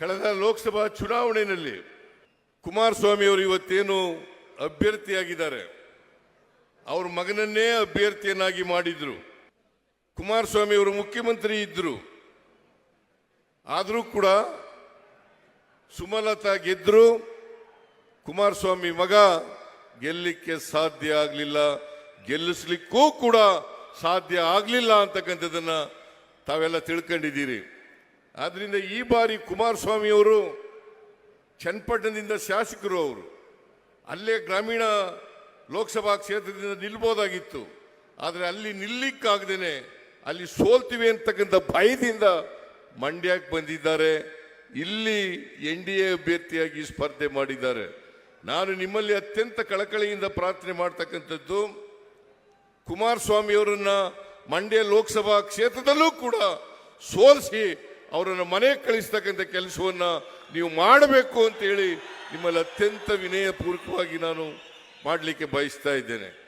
ಕಳೆದ ಲೋಕಸಭಾ ಚುನಾವಣೆಯಲ್ಲಿ ಕುಮಾರಸ್ವಾಮಿ ಅವರು ಇವತ್ತೇನು ಅಭ್ಯರ್ಥಿಯಾಗಿದ್ದಾರೆ? ಅವ್ರ ಮಗನನ್ನೇ ಅಭ್ಯರ್ಥಿಯನ್ನಾಗಿ ಮಾಡಿದ್ರು. ಕುಮಾರಸ್ವಾಮಿ ಅವರು ಮುಖ್ಯಮಂತ್ರಿ ಇದ್ರು. ಆದರೂ ಕೂಡ ಸುಮಲತಾ ಗೆದ್ರು. ಕುಮಾರಸ್ವಾಮಿ ಮಗ ಗೆಲ್ಲಿಕ್ಕೆ ಸಾಧ್ಯ ಆಗಲಿಲ್ಲ. ಗೆಲ್ಲಿಸ್ಲಿಕ್ಕೂ ಕೂಡ ಸಾಧ್ಯ ಆಗಲಿಲ್ಲ ಅಂತಕ್ಕಂಥದ್ದನ್ನು ತಾವೆಲ್ಲ ತಿಳ್ಕೊಂಡಿದ್ದೀರಿ. ಆದ್ರಿಂದ ಈ ಬಾರಿ ಕುಮಾರಸ್ವಾಮಿಯವರು ಚನ್ನಪಟ್ಟಣದಿಂದ ಶಾಸಕರು ಅವರು. ಅಲ್ಲೇ ಗ್ರಾಮೀಣ ಲೋಕಸಭಾ ಕ್ಷೇತ್ರದಿಂದ ನಿಲ್ಬೋದಾಗಿತ್ತು. ಆದರೆ ಅಲ್ಲಿ ನಿಲ್ಲಿಕ್ಕಾಗ್ದೇನೆ ಅಲ್ಲಿ ಸೋಲ್ತೀವಿ ಅಂತಕ್ಕಂಥ ಭಯದಿಂದ ಮಂಡ್ಯಕ್ಕೆ ಬಂದಿದ್ದಾರೆ. ಇಲ್ಲಿ ಎನ್ ಡಿ ಎ ಅಭ್ಯರ್ಥಿಯಾಗಿ ಸ್ಪರ್ಧೆ ಮಾಡಿದ್ದಾರೆ. ನಾನು ನಿಮ್ಮಲ್ಲಿ ಅತ್ಯಂತ ಕಳಕಳಿಯಿಂದ ಪ್ರಾರ್ಥನೆ ಮಾಡ್ತಕ್ಕಂಥದ್ದು ಕುಮಾರಸ್ವಾಮಿ ಅವರನ್ನ ಮಂಡ್ಯ ಲೋಕಸಭಾ ಕ್ಷೇತ್ರದಲ್ಲೂ ಕೂಡ ಸೋಲಿಸಿ ಅವರನ್ನು ಮನೆಗೆ ಕಳಿಸ್ತಕ್ಕಂಥ ಕೆಲಸವನ್ನು ನೀವು ಮಾಡಬೇಕು ಅಂತೇಳಿ ನಿಮ್ಮಲ್ಲಿ ಅತ್ಯಂತ ವಿನಯಪೂರ್ವಕವಾಗಿ ನಾನು ಮಾಡಲಿಕ್ಕೆ ಬಯಸ್ತಾ ಇದ್ದೇನೆ.